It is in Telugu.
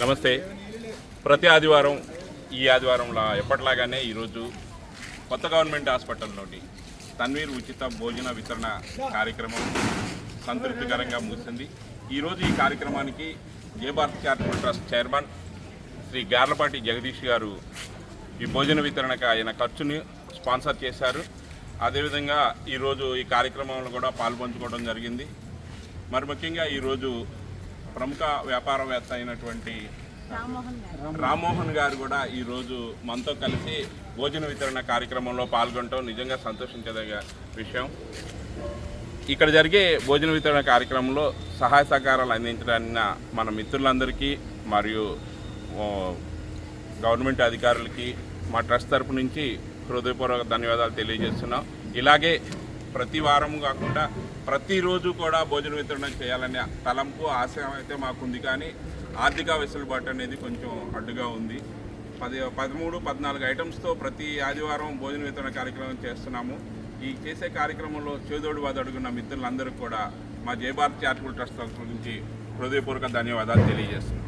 నమస్తే. ప్రతి ఆదివారం ఈ ఆదివారంలో ఎప్పటిలాగానే ఈరోజు కొత్త గవర్నమెంట్ హాస్పిటల్లోని తన్వీర్ ఉచిత భోజన వితరణ కార్యక్రమం సంతృప్తికరంగా ముగిసింది. ఈరోజు ఈ కార్యక్రమానికి Jai Bharat charitable trust chairman Shri Garlapati Jagadish గారు ఈ భోజన వితరణకు ఆయన ఖర్చుని స్పాన్సర్ చేశారు. అదేవిధంగా ఈరోజు ఈ కార్యక్రమంలో కూడా పాల్పంచుకోవడం జరిగింది. మరి ముఖ్యంగా ఈరోజు ప్రముఖ వ్యాపారవేత్త అయినటువంటి రామ్మోహన్ గారు. కూడా ఈరోజు మనతో కలిసి భోజన వితరణ కార్యక్రమంలో పాల్గొనడం నిజంగా సంతోషించదగ్గ విషయం. ఇక్కడ జరిగే భోజన వితరణ కార్యక్రమంలో సహాయ సహకారాలు అందించడానికి మన మిత్రులందరికీ మరియు గవర్నమెంట్ అధికారులకి మా ట్రస్ట్ తరపు నుంచి హృదయపూర్వక ధన్యవాదాలు తెలియజేస్తున్నాం. ఇలాగే ప్రతి వారం కాకుండా ప్రతిరోజు కూడా భోజన వితరణ చేయాలనే తలంపు ఆశయం అయితే మాకుంది. కానీ ఆర్థిక వెసులుబాటు అనేది కొంచెం అడ్డుగా ఉంది. పది పదమూడు పద్నాలుగు ఐటమ్స్తో ప్రతి ఆదివారం భోజన వితరణ కార్యక్రమం చేస్తున్నాము. ఈ చేసే కార్యక్రమంలో చేదోడు వాదడుగున్న మిత్రులందరూ కూడా మా జయభారత్ చారిటబుల్ ట్రస్ట్ తరఫు నుంచి హృదయపూర్వక ధన్యవాదాలు తెలియజేస్తున్నాం.